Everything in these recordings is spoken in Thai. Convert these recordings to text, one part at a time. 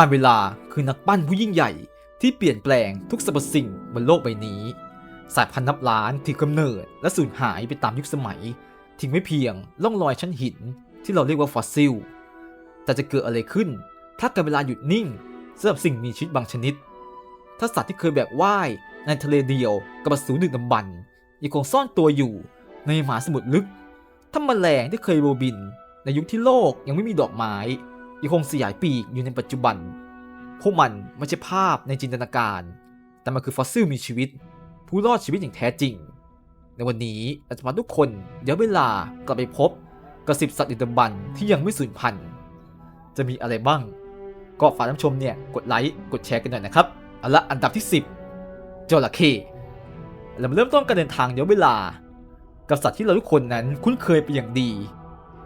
การเวลาคือนักปั้นผู้ยิ่งใหญ่ที่เปลี่ยนแปลงทุกสรรพสิ่งบนโลกใบนี้ สายพันธุ์นับล้านถือกำเนิดและสูญหายไปตามยุคสมัย ทิ้งไม่เพียงร่องรอยชั้นหินที่เราเรียกว่าฟอสซิล แต่จะเกิดอะไรขึ้น ถ้าการเวลาหยุดนิ่งสำหรับสิ่งมีชีวิตบางชนิด ถ้าสัตว์ที่เคยแบกว่ายในทะเลเดียวกับสูรดึกดำบรรยังคงซ่อนตัวอยู่ในมหาสมุทรลึก ถ้าแมลงที่เคยโรบิน ในยุคที่โลกยังไม่มีดอกไม้ ยังคงสยายปีกอยู่ในปัจจุบัน พวกมันไม่ใช่ภาพในจินตนาการ แต่มันคือฟอสซิลมีชีวิต ผู้รอดชีวิตอย่างแท้จริง ในวันนี้เราจะพาทุกคนย้อนเวลากลับไปพบกับสิบสัตว์ดึกดำบรรที่ยังไม่สูญพันธุ์ จะมีอะไรบ้าง ก็ฝากท่านชมเนี่ยกดไลค์กดแชร์กันหน่อยนะครับเอาละอันดับที่ 10จระเข้เรามาเริ่มต้นการเดินทางย้อนเวลา กับสัตว์ที่เราทุกคนนั้นคุ้นเคยเป็นอย่างดี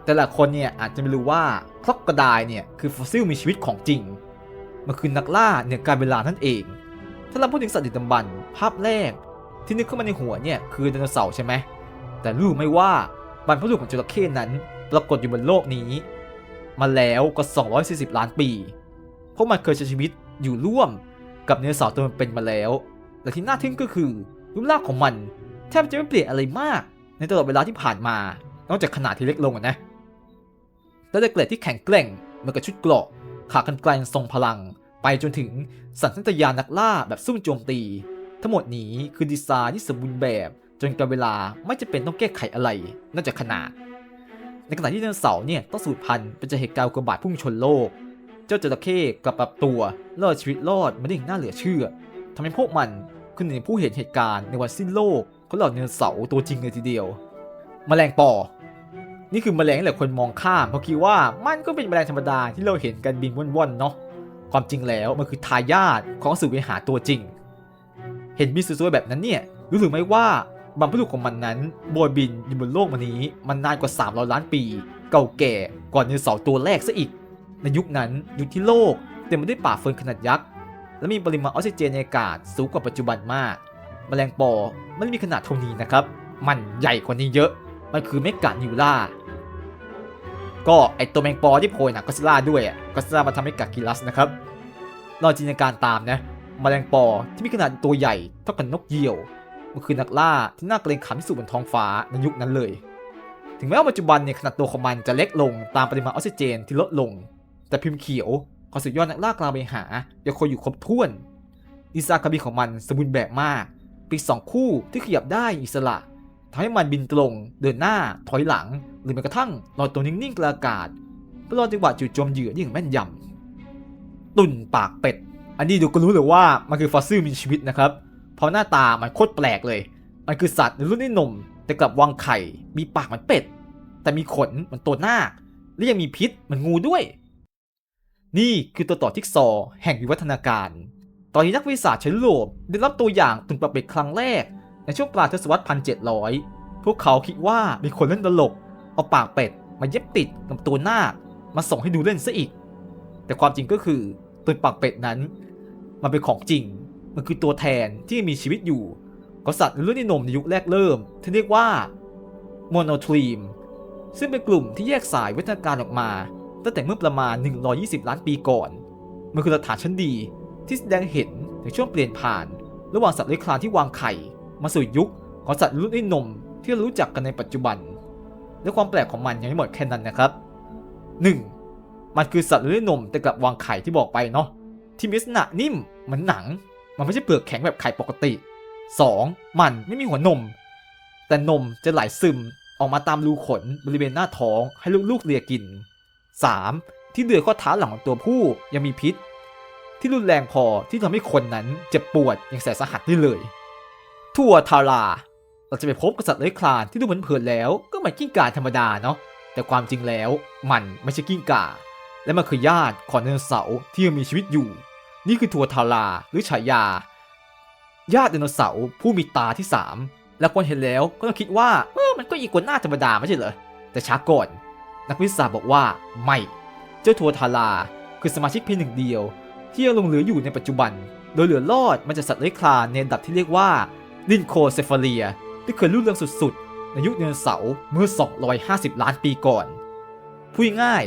แต่ละคนเนี่ยอาจจะไม่รู้ว่าคล็อกกระดายเนี่ยคือฟอสซิลมีชีวิตของจริง มันคือนักล่าเหนือการเวลานั่นเอง ถ้าเราพูดถึงสัตว์ดึกดำบรรพ์ภาพแรก ที่นึกเข้ามาในหัวเนี่ยคือไดโนเสาร์ใช่ไหมแต่รู้ไหมว่าบรรพบุรุษของจระเข้นั้น ปรากฏอยู่บนโลกนี้ มาแล้วกว่า 240 ล้านปี พวกมันเคยใช้ชีวิตอยู่ร่วมกับไดโนเสาร์ตัวเป็นมาแล้ว และที่น่าทึ่งก็คือรูปร่างของมันแทบจะไม่เปลี่ยนอะไรมาก ในตลอดเวลาที่ผ่านมา นอกจากขนาดที่เล็กลงอะนะ และได้เกล็ดที่แข็งแกร่งเหมือนกับชุดเกราะขากันไกลทรงพลัง ไปจนถึงสัญชาตญาณนักล่าแบบซุ่มโจมตี ทั้งหมดนี้คือดีไซน์ที่สมบูรณ์แบบ จนกับเวลาไม่จะเป็นต้องแก้ไขอะไรนอกจากขนาด ในขณะที่ไดโนเสาร์เนี่ยต้องสูญพันธุ์เป็นจากเหตุการณ์กบาตพุ่งชนโลก เจ้าจระเข้กลับปรับตัวรอดชีวิตรอดมาได้อย่างน่าเหลือเชื่อทำให้พวกมันคือหนึ่งในผู้เห็นเหตุการณ์ในวันสิ้นโลกของเหล่าไดโนเสาร์ตัวจริงเลยทีเดียวแมลงปอ นี่คือแมลงที่หลายคนมองข้ามเพราะคิดว่ามันก็เป็นแมลงธรรมดาที่เราเห็นกันบินว่อนๆเนาะความจริงแล้วมันคือทายาทของสูรเวหาตัวจริง เห็นบินสวยๆแบบนั้นเนี่ยรู้หรือไม่ว่าบรรพบุรุษของมันนั้นโบยบินอยู่บนโลกมันนี้มันนานกว่า 300 ล้านปี เก่าแก่ก่อนไดโนเสาร์ตัวแรกซะอีก ในยุคนั้นยุคที่โลกเต็มไปด้วยป่าเฟิร์นขนาดยักษ์และมีปริมาณออกซิเจนในอากาศสูงกว่าปัจจุบันมากแมลงปอไม่มีขนาดเท่านี้นะครับ มันใหญ่กว่านี้เยอะ มันคือเมกานิวล่า ก็ไอตัวแมงปอที่โผล่หนังก็ซิล่าด้วยอะก็ซิล่ามาทำให้กากิลัสนะครับลองจินตนาการตามนะแมลงปอที่มีขนาดตัวใหญ่เท่ากับนกเหยี่ยว มันคือนักล่าที่น่าเกรงขามที่สุดบนท้องฟ้าในยุคนั้นเลย ถึงแม้ว่าปัจจุบันเนี่ยขนาดตัวของมันจะเล็กลงตามปริมาณออกซิเจนที่ลดลง แต่พิมพ์เขียวขอสุดยอดนักล่ากลางไปหายังคงอยู่ครบถ้วนดีไซน์กระบี่ของมันสมบูรณ์แบบมากปีกสองคู่ที่ขยับได้อิสระ ทำให้มันบินตรง เดินหน้า ถอยหลัง หรือแม้กระทั่งลอยตัวนิ่งๆกลางอากาศเพื่อรอจังหวะจู่โจมเหยื่ออย่างแม่นยำตุ่นปากเป็ด อันนี้ดูก็รู้เลยว่ามันคือฟอสซิลมีชีวิตนะครับ เพราะหน้าตามันโคตรแปลกเลย มันคือสัตว์ในรุ่นที่นมแต่กลับวางไข่ มีปากเหมือนเป็ด แต่มีขนเหมือนตัวนาคและยังมีพิษเหมือนงูด้วย นี่คือตัวต่อทิกซอว์แห่งวิวัฒนาการ ตอนนี้นักวิทยาศาสตร์ชาวยุโรปได้รับตัวอย่างตุ่นปากเป็ดครั้งแรก ในช่วงปลายทศวรรษพันเจ็ดร้อยพวกเขาคิดว่ามีคนเล่นตลก เอาปากเป็ดมาเย็บติดกับตัวนาคมาส่งให้ดูเล่นซะอีก แต่ความจริงก็คือตุ่นปากเป็ดนั้น มันเป็นของจริง มันคือตัวแทนที่มีชีวิตอยู่ของสัตว์ในรุ่นนินมในยุคแรกเริ่ม ที่เรียกว่าโมโนทรีม ซึ่งเป็นกลุ่มที่แยกสายวิวัฒนาการออกมา ตั้งแต่เมื่อประมาณ 120 ล้านปีก่อน มันคือหลักฐานชั้นดีที่แสดงเห็นถึงช่วงเปลี่ยนผ่าน ระหว่างสัตว์เลื้อยคลานที่วางไข่ มาสู่ยุคของสัตว์รุ่นนินมที่เรารู้จักกันในปัจจุบัน และความแปลกของมันยังไม่หมดแค่นั้นนะครับ 1. มันคือสัตว์เลื้อยนมแต่กลับวางไข่ที่บอกไปเนาะที่มีลักษณะนิ่มเหมือนหนัง มันไม่ใช่เปลือกแข็งแบบไข่ปกติ 2. มันไม่มีหัวนม แต่นมจะไหลซึมออกมาตามรูขนบริเวณหน้าท้องให้ลูกๆเลียกิน 3. ที่เดือยข้อเท้าหลังของตัวผู้ยังมีพิษ ที่รุนแรงพอที่ทำให้คนนั้นเจ็บปวดอย่างแสนสาหัสได้เลย ทั่วทารา เราจะไปพบกับสัตว์เลื้อยคลานที่ดูเหมือนเผินแล้วก็เหมือนกิ้งก่าธรรมดาเนาะแต่ความจริงแล้วมันไม่ใช่กิ้งก่า และมันคือญาติของไดโนเสาร์ที่ยังมีชีวิตอยู่ นี่คือทัวทาราหรือฉายา ญาติไดโนเสาร์ผู้มีตาที่ 3 และคนเห็นแล้วก็ต้องคิดว่าเออมันก็อีกวนหน้าธรรมดาไม่ใช่เหรอแต่ช้าก่อน นักวิทยาศาสตร์บอกว่าไม่ เจ้าทัวทาราคือสมาชิกเพียงหนึ่งเดียว ที่ยังลงเหลืออยู่ในปัจจุบัน โดยเหลือรอดมันจะสัตว์เลื้อยคลานในระดับที่เรียกว่า ลินโคเซฟาเลียที่เคยรุ่งเรืองสุดๆ ในยุคไดโนเสาเมื่อ 250 ล้านปีก่อน พูดง่าย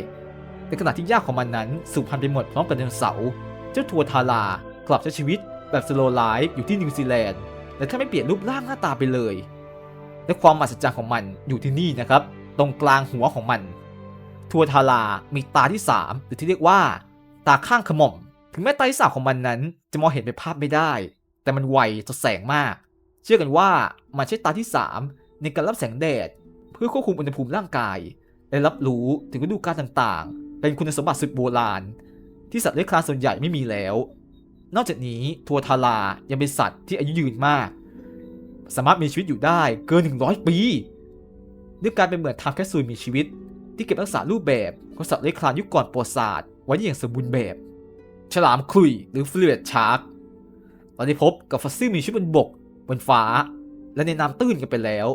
ในขณะที่ยากของมันนั้นสูญพันธุ์ไปหมดพร้อมกับไดโนเสา เจ้าทัวทาลากลับใช้ชีวิตแบบสโลไลฟ์อยู่ที่นิวซีแลนด์และแทบไม่เปลี่ยนรูปร่างหน้าตาไปเลย และความมหัศจรรย์ของมันอยู่ที่นี่นะครับ ตรงกลางหัวของมัน ทัวทารามีตาที่ 3 หรือที่เรียกว่า ตาข้างขม่อม ถึงแม้ตาที่สามของมันนั้นจะมองเห็นเป็นภาพไม่ได้ แต่มันไวต่อแสงมาก เชื่อกันว่ามันใช้ตาที่ 3 ในการรับแสงแดด เพื่อควบคุมอุณหภูมิร่างกาย และรับรู้ถึงฤดูกาลต่างๆ เป็นคุณสมบัติสุดโบราณ ที่สัตว์เลื้อยคลานส่วนใหญ่ไม่มีแล้ว นอกจากนี้ทัวทารายังเป็นสัตว์ที่อายุยืนมาก สามารถมีชีวิตอยู่ได้เกิน 100 ปีด้วยการเป็นเหมือนทางแคปซูลมีชีวิต ที่เก็บรักษารูปแบบของสัตว์เลื้อยคลานยุคก่อนประวัติศาสตร์ไว้อย่างสมบูรณ์แบบ ฉลามคลุยหรือฟลูเ d ชาร์กเราได้พบกับฟอสซิลมีชีวิตบนบก บนฟ้า และในน้ำตื้นกันไปแล้ว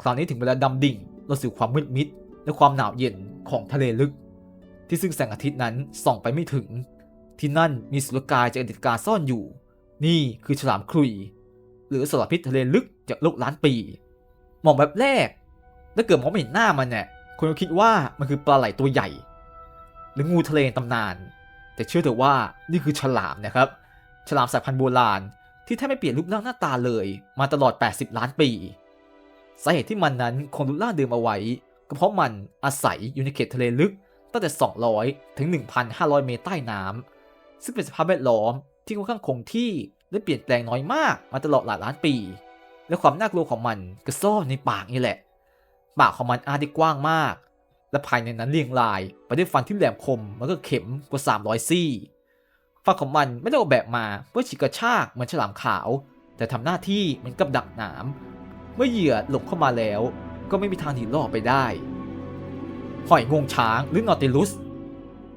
คราวนี้ถึงเวลาดำดิ่งลงสู่ความมืดมิด และความหนาวเย็นของทะเลลึก ที่ซึ่งแสงอาทิตย์นั้นส่องไปไม่ถึง ที่นั่นมีสุรกายจากอดีตการซ่อนอยู่ นี่คือฉลามคลุย หรือสารพิษทะเลลึกจากโลกล้านปี มองแบบแรกถ้าเกิดมองไม่เห็นหน้ามันเนี่ยคุณก็คิดว่ามันคือปลาไหลตัวใหญ่ หรืองูทะเลตำนาน แต่เชื่อเถอะว่านี่คือฉลามนะครับ ฉลามสายพันธุ์โบราณ ที่แทบไม่เปลี่ยนรูปร่างหน้าตาเลยมาตลอด 80 ล้านปี สาเหตุที่มันนั้นคงรูปร่างเดิมเอาไว้ ก็เพราะมันอาศัยอยู่ในเขตทะเลลึกตั้งแต่ 200 ถึง 1,500 เมตรใต้น้ำซึ่งเป็นสภาพแวดล้อมที่ค่อนข้างคงที่และเปลี่ยนแปลงน้อยมากมาตลอดหลายล้านปี และความน่ากลัวของมันก็ซ่อนในปากนี่แหละ ปากของมันอาจได้กว้างมาก และภายในนั้นเรียงรายไปด้วยฟันที่แหลมคมแล้วก็เข็มกว่า 300 ซี่ ฟันของมันไม่ได้ออกแบบมาเพื่อฉีกกระชากเหมือนฉลามขาว แต่ทำหน้าที่เหมือนกับดักหนาม เมื่อเหยื่อหลบเข้ามาแล้ว ก็ไม่มีทางหนีรอดไปได้ หอยงวงช้างหรือนอติลุส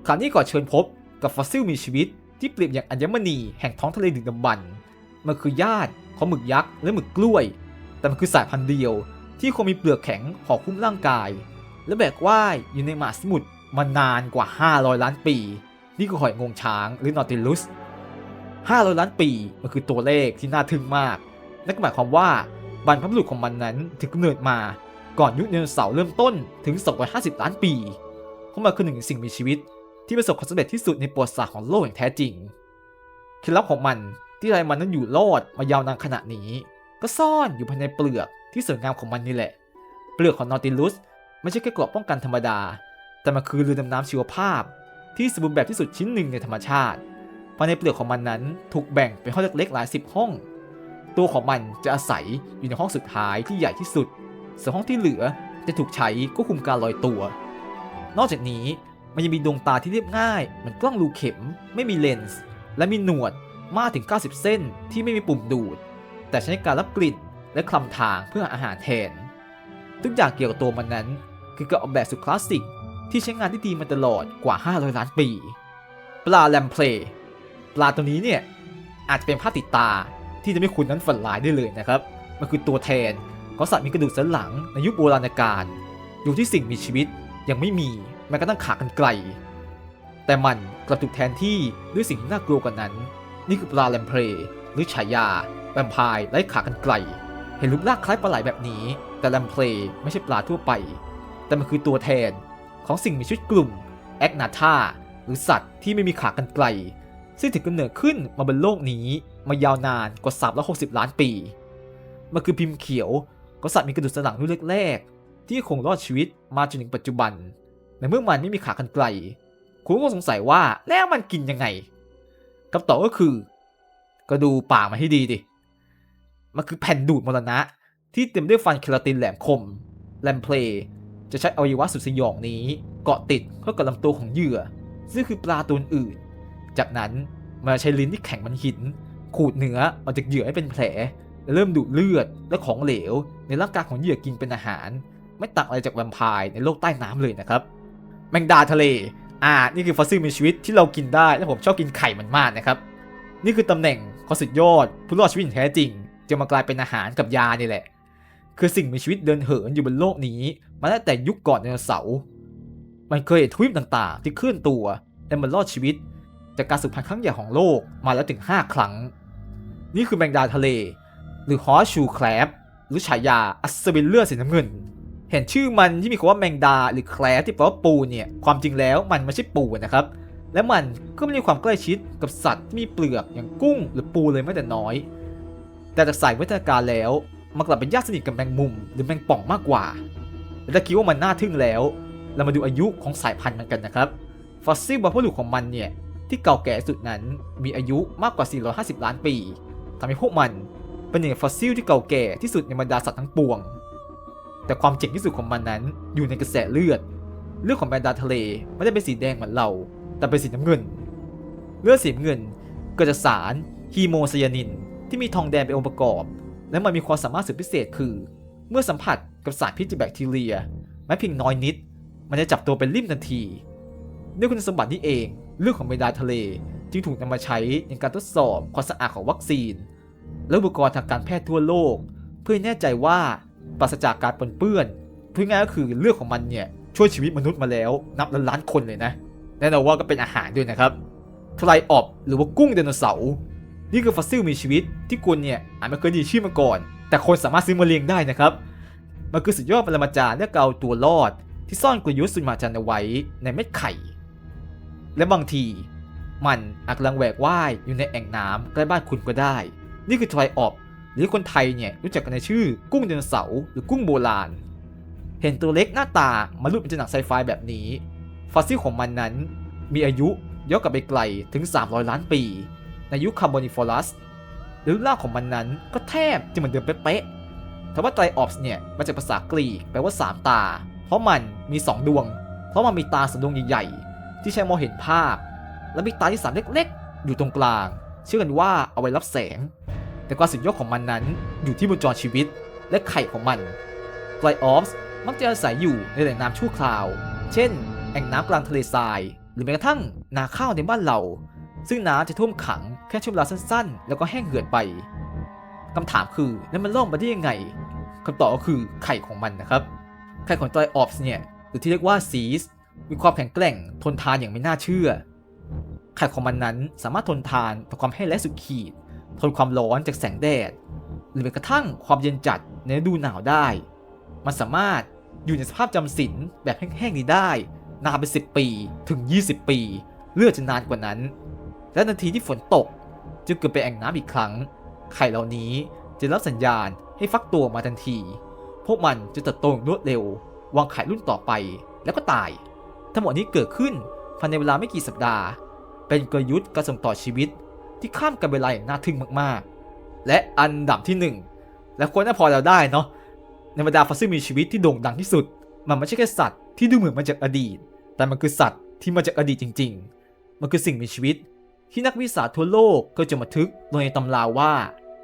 คราวนี้ก่อเชิญพบกับฟอสซิลมีชีวิต ที่เปรียบอย่างอัญมณีแห่งท้องทะเลดึกดำบรรมันคือญาติของหมึกยักษ์และหมึกกล้วย แต่มันคือสายพันธุ์เดียว ที่คงมีเปลือกแข็งห่อคุ้มร่างกาย และแบกว่ายอยู่ในมหาสมุทรมานานกว่า 500 ล้านปี นี่คือหอยงวงช้างหรือนอติลุส500ล้านปีมันคือตัวเลขที่น่าทึ่งมาก นั่นก็หมายความว่าบรรพบุรุษของมันนั้นถึงกำเนิดมาก่อนยุคไดโนเสาร์เริ่มต้นถึง 250 ล้านปีเพราะมันคือหนึ่งในสิ่งมีชีวิต ที่ประสบความสำเร็จที่สุดในประวัติศาสตร์ของโลกอย่างแท้จริงเคล็ดลับของมันที่ทำให้มันนั้นอยู่รอดมายาวนานขนาดนี้ ก็ซ่อนอยู่ภายในเปลือกที่สวยงามของมันนี่แหละ เปลือกของนอติลุสไม่ใช่แค่เกราะป้องกันธรรมดา แต่มันคือเรือดำน้ำชีวภาพ ที่สมบูรณ์แบบที่สุดชิ้นหนึ่งในธรรมชาติภายในเปลือกของมันนั้นถูกแบ่งเป็นห้องเล็กๆหลายสิบห้อง ตัวของมันจะอาศัยอยู่ในห้องสุดท้ายที่ใหญ่ที่สุด ส่วนห้องที่เหลือจะถูกใช้ควบคุมการลอยตัว นอกจากนี้มันยังมีดวงตาที่เรียบง่ายเหมือนกล้องรูเข็ม ไม่มีเลนส์ และมีหนวดมากถึง 90 เส้นที่ไม่มีปุ่มดูด แต่ใช้ในการรับกลิ่นและคลำทางเพื่ออาหารแทน ทุกอย่างเกี่ยวกับตัวมันนั้น คือการออกแบบสุดคลาสสิก ที่ใช้งานที่ดีมาตลอดกว่า 500 ล้านปี ปลาแลมเพลย์ปลาตัวนี้เนี่ยอาจจะเป็นภาพติดตาที่จะไม่คุณนั้นฝันร้ายได้เลยนะครับ มันคือตัวแทนของสัตว์มีกระดูกสันหลังในยุคโบราณกาลอยู่ที่สิ่งมีชีวิตยังไม่มีแม้กระทั่งขากันไกลแต่มันกลับถูกแทนที่ด้วยสิ่งที่น่ากลัวกว่านั้น นี่คือปลาแลมเพลย์หรือฉายาแวมไพร์ไร้ขากันไกลเห็นรูปร่างคล้ายปลาไหลแบบนี้ แต่แลมเพลย์ไม่ใช่ปลาทั่วไป แต่มันคือตัวแทน ของสิ่งมีชีวิตกลุ่มแอกนาธาหรือสัตว์ที่ไม่มีขากันไกล ซึ่งถือกำเนิดขึ้นมาบนโลกนี้มายาวนานกว่า360 ล้านปี มันคือพิมพ์เขียวของสัตว์มีกระดูกสันหลังรุ่นแรกๆที่คงรอดชีวิตมาจนถึงปัจจุบัน ในเมื่อมันไม่มีขากันไกล คุณก็สงสัยว่าแล้วมันกินยังไงคำตอบก็คือ ก็ดูปากมันให้ดีดิ มันคือแผ่นดูดมรณะ ที่เต็มด้วยฟันเคลาตินแหลมคม แลมเพล จะใช้อวัยวะสุดสยองนี้ เกาะติดเข้ากับลำตัวของเหยื่อ ซึ่งคือปลาตัวอื่น จากนั้นมันใช้ลิ้นที่แข็งมันหิน ขูดเนื้อออกจากเหยื่อให้เป็นแผลและเริ่มดูดเลือดและของเหลว ในร่างกายของเหยื่อกินเป็นอาหาร ไม่ต่างอะไรจากแวมไพร์ในโลกใต้น้ำเลยนะครับ แมงดาทะเล อ่า นี่คือฟอสซิลมีชีวิตที่เรากินได้ และผมชอบกินไข่มันมากนะครับ นี่คือตำแหน่งของสุดยอดผู้รอดชีวิตอย่างแท้จริง จะมากลายเป็นอาหารกับยานี่แหละ คือสิ่งมีชีวิตเดินเหินอยู่บนโลกนี้ มาตั้งแต่ยุคก่อนไดโนเสาร์มันเคยเห็นทวีปต่างๆ ที่เคลื่อนตัวและมันรอดชีวิต จากการสืบพันธุ์ครั้งใหญ่ของโลกมาแล้วถึง 5 ครั้ง นี่คือแมงดาทะเล หรือฮอชูแคลบหรือฉายาอัสเซบิลเลอร์สีน้ำเงิน เห็นชื่อมันที่มีคำว่าแมงดาหรือแคลที่แปลว่าปูเนี่ยความจริงแล้วมันไม่ใช่ปูนะครับและมันก็ไม่มีความใกล้ชิดกับสัตว์ที่มีเปลือกอย่างกุ้งหรือปูเลยแม้แต่น้อย แต่จากสายวิทยาการแล้วมันกลับเป็นญาติสนิทกับแมงมุมหรือแมงป่องมากกว่า และถ้าคิดว่ามันน่าทึ่งแล้ว เรามาดูอายุของสายพันธุ์มันกันนะครับ ฟอสซิลบรรพบุรุษของมันเนี่ย ที่เก่าแก่สุดนั้นมีอายุมากกว่า 450 ล้านปีทำให้พวกมันเป็นหนึ่งฟอสซิลที่เก่าแก่ที่สุดในบรรดาสัตว์ทั้งปวง แต่ความเจ๋งที่สุดของมันนั้นอยู่ในกระแสเลือด เลือดของแมนดาทะเลไม่ได้เป็นสีแดงเหมือนเรา แต่เป็นสีน้ำเงิน เลือดสีน้ำเงินเกิดจากสารฮีโมไซยานิน ที่มีทองแดงเป็นองค์ประกอบ และมันมีความสามารถสุดพิเศษคือ เมื่อสัมผัส กับสารพิษจากแบคทีเรียแม้เพียงน้อยนิด มันจะจับตัวเป็นริ่มทันที ด้วยคุณสมบัตินี้เองเรื่องของเมดาทะเล จึงถูกนำมาใช้ในการทดสอบความสะอาดของวัคซีน และอุปกรณ์ทางการแพทย์ทั่วโลก เพื่อแน่ใจว่าปราศจากการปนเปื้อนพูดง่ายก็คือเลือดของมันเนี่ยช่วยชีวิตมนุษย์มาแล้วนับล้านล้านคนเลยนะแน่นอนว่าก็เป็นอาหารด้วยนะครับทลายออบหรือว่ากุ้งไดโนเสาร์นี่คือฟอสซิลมีชีวิตที่คนเนี่ยอาจไม่เคยดีชื่อมาก่อน แต่คนสามารถซื้อมาเลี้ยงได้นะครับ มันคือสุดยอดปรมาจารย์และเกาตัวรอด ที่ซ่อนกลยุทธ์สุดมหัศจรรย์เอาไว้ในเม็ดไข่ และบางที มันอาจกำลังแหวกว่ายอยู่ในแอ่งน้ำใกล้บ้านคุณก็ได้ นี่คือทรอยออบหรือคนไทยเนี่ยรู้จักกันในชื่อกุ้งไดโนเสาร์หรือกุ้งโบราณ เห็นตัวเล็กหน้าตามาลุดเป็นหนังไซไฟแบบนี้ฟอสซิลของมันนั้น มีอายุย้อนกลับไปไกลถึง 300 ล้านปี ในยุคคาร์บอนิฟอรัสหรือราของมันนั้นก็แทบจะเหมือนเดิมเป๊ะ ๆแต่ว่าไตรออปส์เนี่ยมาจากภาษากรีกแปลว่า 3 ตา เพราะมันมี 2 ดวง เพราะมันมีตาสองดวงใหญ่ๆ ที่ใช้มองเห็นภาพ และมีตาที่สามเล็กๆ อยู่ตรงกลาง เชื่อกันว่าเอาไว้รับแสง แต่ความสุดยอดของมันนั้นอยู่ที่วงจรชีวิตและไข่ของมันไตรออปส์มักจะอาศัยอยู่ในแหล่งน้ำชั่วคราว เช่น แอ่งน้ำกลางทะเลทราย หรือแม้กระทั่งนาข้าวในบ้านเรา ซึ่งน้ำจะท่วมขังแค่ช่วงเวลาสั้นๆ แล้วก็แห้งเหือดไปคำถามคือแล้วมันล่องมาได้ยังไง คำตอบก็คือไข่ของมันนะครับ ไข่ของไตรออปส์เนี่ยหรือที่เรียกว่าซีสมีความแข็งแกร่งทนทานอย่างไม่น่าเชื่อ ไข่ของมันนั้นสามารถทนทานต่อความแห้งและสุดขีด ทนความร้อนจากแสงแดด หรือแม้กระทั่งความเย็นจัดในฤดูหนาวได้ มันสามารถอยู่ในสภาพจำศีลแบบแห้งๆนี้ได้ นานเป็น10 ปีถึง 20 ปี เลือดจะนานกว่านั้น และนาทีที่ฝนตก จึงเกิดเป็นแอ่งน้ำอีกครั้ง ไข่เหล่านี้ จะรับสัญญาณให้ฟักตัวมาทันที พวกมันจะเติบโตอย่างรวดเร็ว วางไข่รุ่นต่อไปแล้วก็ตาย ทั้งหมดนี้เกิดขึ้นภายในเวลาไม่กี่สัปดาห์ เป็นกลยุทธ์การส่งต่อชีวิตที่ข้ามกันเวลาอย่างน่าทึ่งมากๆ และอันดับที่หนึ่งและควรน่าพอเราได้เนาะในบรรดาฟอสซิลมีชีวิตที่โด่งดังที่สุด มันไม่ใช่แค่สัตว์ที่ดูเหมือนมาจากอดีต แต่มันคือสัตว์ที่มาจากอดีตจริง ๆ มันคือสิ่งมีชีวิต ที่นักวิทยาศาสตร์ทั่วโลกเคยจดบันทึกลงในตำราว่า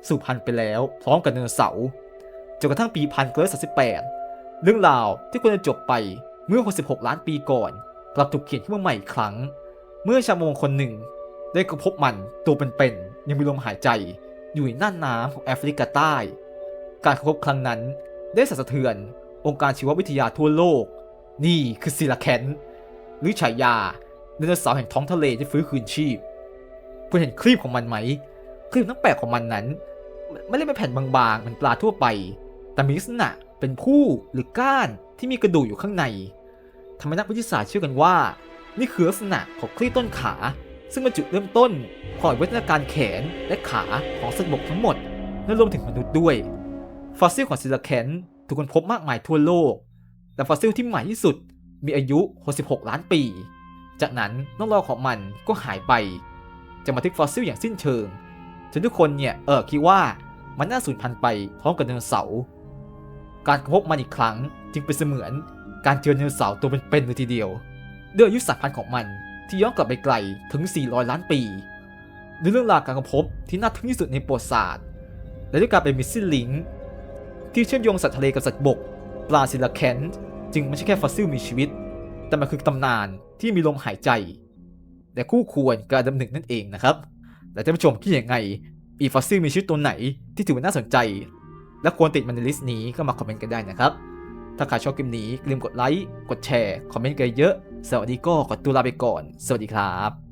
สูญพันธุ์ไปแล้วพร้อมกับไดโนเสาร์จนกระทั่งปี1938เรื่องราวที่ควรจะจบไปเมื่อ 66 ล้านปีก่อนกลับถูกเขียนขึ้นมาใหม่อีกครั้ง เมื่อชาวมงคนหนึ่ง ได้ค้นพบมันตัวเป็นๆยังมีลมหายใจอยู่ในน่านน้ำของแอฟริกาใต้ การค้นพบครั้งนั้นได้สั่นสะเทือนองค์การชีววิทยาทั่วโลก นี่คือซิลาแคนหรือฉายาไดโนเสาร์แห่งท้องทะเลที่ฟื้นคืนชีพ คุณเห็นครีบของมันไหม ครีบน้ำแปลกของมันนั้น ไม่ได้เป็นแผ่นบางๆเหมือนปลาทั่วไป แต่มีลักษณะเป็นผู้หรือก้านที่มีกระดูกอยู่ข้างในทำให้นักวิทยาศาสตร์เชื่อกันว่า นี่คือลักษณะของครีบต้นขา ซึ่งเป็นจุดเริ่มต้นของวิวัฒนาการแขนและขาของสัตว์บกทั้งหมดและรวมถึงมนุษย์ด้วย ฟอสซิลของซิลาแคนถูกค้นพบมากมายทั่วโลก แต่ฟอสซิลที่ใหม่ที่สุดมีอายุ 66 ล้านปี จากนั้นน้องรอของมันก็หายไป จะมาทึกฟอสซิลอย่างสิ้นเชิง จนทุกคนเนี่ยเออคิดว่ามันน่าสูญพันธุ์ไปพร้อมกับไดโนเสาร์การค้นพบมันอีกครั้งจึงเป็นเสมือนการเจอไดโนเสาร์ตัวเป็นๆเลยทีเดียวด้วยอายุสายพันธุ์ของมันที่ย้อนกลับไปไกลถึง 400 ล้านปีด้วยเรื่องราวการค้นพบที่น่าทึ่งที่สุดในประวัติศาสตร์ และด้วยการเป็นมิสซิลิงที่เชื่อมโยงสัตว์ทะเลกับสัตว์บก ปลาซิลาแคนจึงไม่ใช่แค่ฟอสซิลมีชีวิต แต่มันคือตำนานที่มีลมหายใจแต่คู่ควรกับดับหนึ่งนั่นเองนะครับ แต่ท่านผู้ชมคิดยังไง อีฟอสซิลมีชีวิตตัวไหนที่ถือว่าน่าสนใจ และควรติดมันในลิสต์นี้ก็มาคอมเมนต์กันได้นะครับ ถ้าใครชอบคลิปนี้อย่าลืมกดไลค์ กดแชร์ คอมเมนต์กันเยอะสวัสดีก็ขอตัวลาไปก่อน สวัสดีครับ